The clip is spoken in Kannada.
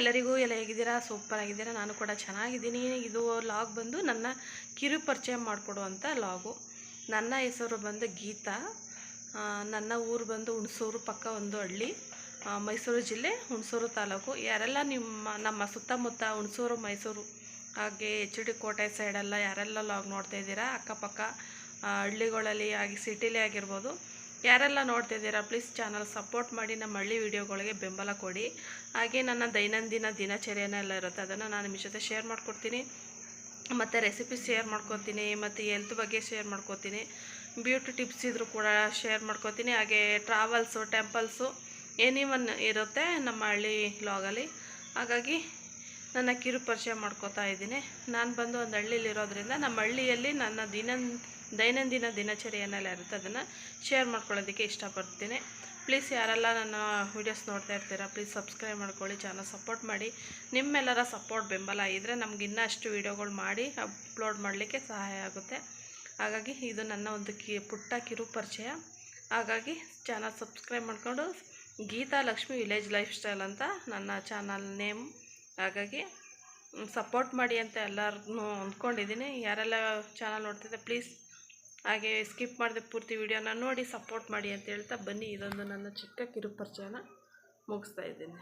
ಎಲ್ಲರಿಗೂ ಎಲ್ಲ ಹೇಗಿದ್ದೀರಾ? ಸೂಪರ್ ಆಗಿದ್ದೀರಾ? ನಾನು ಕೂಡ ಚೆನ್ನಾಗಿದ್ದೀನಿ. ಇದು ಲಾಗ್ ಬಂದು ನನ್ನ ಕಿರು ಪರಿಚಯ ಮಾಡಿಕೊಡುವಂಥ ಲಾಗು. ನನ್ನ ಹೆಸರು ಬಂದು ಗೀತಾ. ನನ್ನ ಊರು ಬಂದು ಹುಣಸೂರು, ಪಕ್ಕ ಒಂದು ಹಳ್ಳಿ. ಮೈಸೂರು ಜಿಲ್ಲೆ, ಹುಣಸೂರು ತಾಲೂಕು. ಯಾರೆಲ್ಲ ನಿಮ್ಮ, ನಮ್ಮ ಸುತ್ತಮುತ್ತ ಹುಣಸೂರು, ಮೈಸೂರು ಹಾಗೆ ಎಚ್ ಡಿ ಕೋಟೆ ಸೈಡೆಲ್ಲ ಯಾರೆಲ್ಲ ಲಾಗ್ ನೋಡ್ತಾ ಇದ್ದೀರಾ? ಅಕ್ಕಪಕ್ಕ ಹಳ್ಳಿಗಳಲ್ಲಿ ಆಗಿ ಸಿಟಿಲಿ ಆಗಿರ್ಬೋದು. ಯಾರೆಲ್ಲ ನೋಡ್ತಾ ಇದ್ದೀರಾ ಪ್ಲೀಸ್ ಚಾನಲ್ ಸಪೋರ್ಟ್ ಮಾಡಿ, ನಮ್ಮ ಹಳ್ಳಿ ವಿಡಿಯೋಗಳಿಗೆ ಬೆಂಬಲ ಕೊಡಿ. ಹಾಗೆ ನನ್ನ ದೈನಂದಿನ ದಿನಚರ್ಯನೆಲ್ಲ ಇರುತ್ತೆ, ಅದನ್ನು ನಾನು ನಿಮ್ಮ ಜೊತೆ ಶೇರ್ ಮಾಡ್ಕೊಡ್ತೀನಿ. ಮತ್ತು ರೆಸಿಪಿ ಶೇರ್ ಮಾಡ್ಕೊತೀನಿ ಮತ್ತು ಹೆಲ್ತ್ ಬಗ್ಗೆ ಶೇರ್ ಮಾಡ್ಕೊತೀನಿ ಬ್ಯೂಟಿ ಟಿಪ್ಸ್ ಇದ್ರೂ ಕೂಡ ಶೇರ್ ಮಾಡ್ಕೊತೀನಿ ಹಾಗೆ ಟ್ರಾವೆಲ್ಸು ಟೆಂಪಲ್ಸು ಎನಿ ಒನ್ ಇರುತ್ತೆ ನಮ್ಮ ಹಳ್ಳಿ ಲಾಗಲ್ಲಿ ಹಾಗಾಗಿ ನನ್ನ ಕಿರು ಪರಿಚಯ ಮಾಡ್ಕೋತಾ ಇದ್ದೀನಿ. ನಾನು ಬಂದು ಒಂದು ಹಳ್ಳಿಲಿರೋದ್ರಿಂದ ನಮ್ಮ ಹಳ್ಳಿಯಲ್ಲಿ ನನ್ನ ದಿನ ದೈನಂದಿನ ದಿನಚರಿಯನ್ನೆಲ್ಲ ಇರುತ್ತೆ ಅದನ್ನು ಶೇರ್ ಮಾಡ್ಕೊಳ್ಳೋದಕ್ಕೆ ಇಷ್ಟಪಡ್ತೀನಿ. ಪ್ಲೀಸ್ ಯಾರೆಲ್ಲ ನನ್ನ ವೀಡಿಯೋಸ್ ನೋಡ್ತಾ ಇರ್ತೀರಾ ಪ್ಲೀಸ್ ಸಬ್ಸ್ಕ್ರೈಬ್ ಮಾಡ್ಕೊಳ್ಳಿ ಚಾನಲ್ ಸಪೋರ್ಟ್ ಮಾಡಿ. ನಿಮ್ಮೆಲ್ಲರ ಸಪೋರ್ಟ್ ಬೆಂಬಲ ಇದ್ದರೆ ನಮ್ಗೆ ಇನ್ನಷ್ಟು ವೀಡಿಯೋಗಳು ಮಾಡಿ ಅಪ್ಲೋಡ್ ಮಾಡಲಿಕ್ಕೆ ಸಹಾಯ ಆಗುತ್ತೆ. ಹಾಗಾಗಿ ಇದು ನನ್ನ ಒಂದು ಕಿ, ಪುಟ್ಟ ಕಿರು ಪರಿಚಯ. ಹಾಗಾಗಿ ಚಾನಲ್ ಸಬ್ಸ್ಕ್ರೈಬ್ ಮಾಡಿಕೊಂಡು Geetha Lakshmi village life style ಅಂತ ನನ್ನ ಚಾನಲ್ ನೇಮ್. ಹಾಗಾಗಿ ಸಪೋರ್ಟ್ ಮಾಡಿ ಅಂತ ಎಲ್ಲರನ್ನೂ ಅಂದ್ಕೊಂಡಿದ್ದೀನಿ. ಯಾರೆಲ್ಲ ಚಾನಲ್ ನೋಡ್ತಿದ್ದೆ ಪ್ಲೀಸ್ ಹಾಗೆ ಸ್ಕಿಪ್ ಮಾಡಿದೆ ಪೂರ್ತಿ ವಿಡಿಯೋನ ನೋಡಿ ಸಪೋರ್ಟ್ ಮಾಡಿ ಅಂತ ಹೇಳ್ತಾ ಬನ್ನಿ. ಇದೊಂದು ನನ್ನ ಚಿಕ್ಕ ಕಿರುಪರಿಚಯನ ಮುಗಿಸ್ತಾ ಇದ್ದೀನಿ.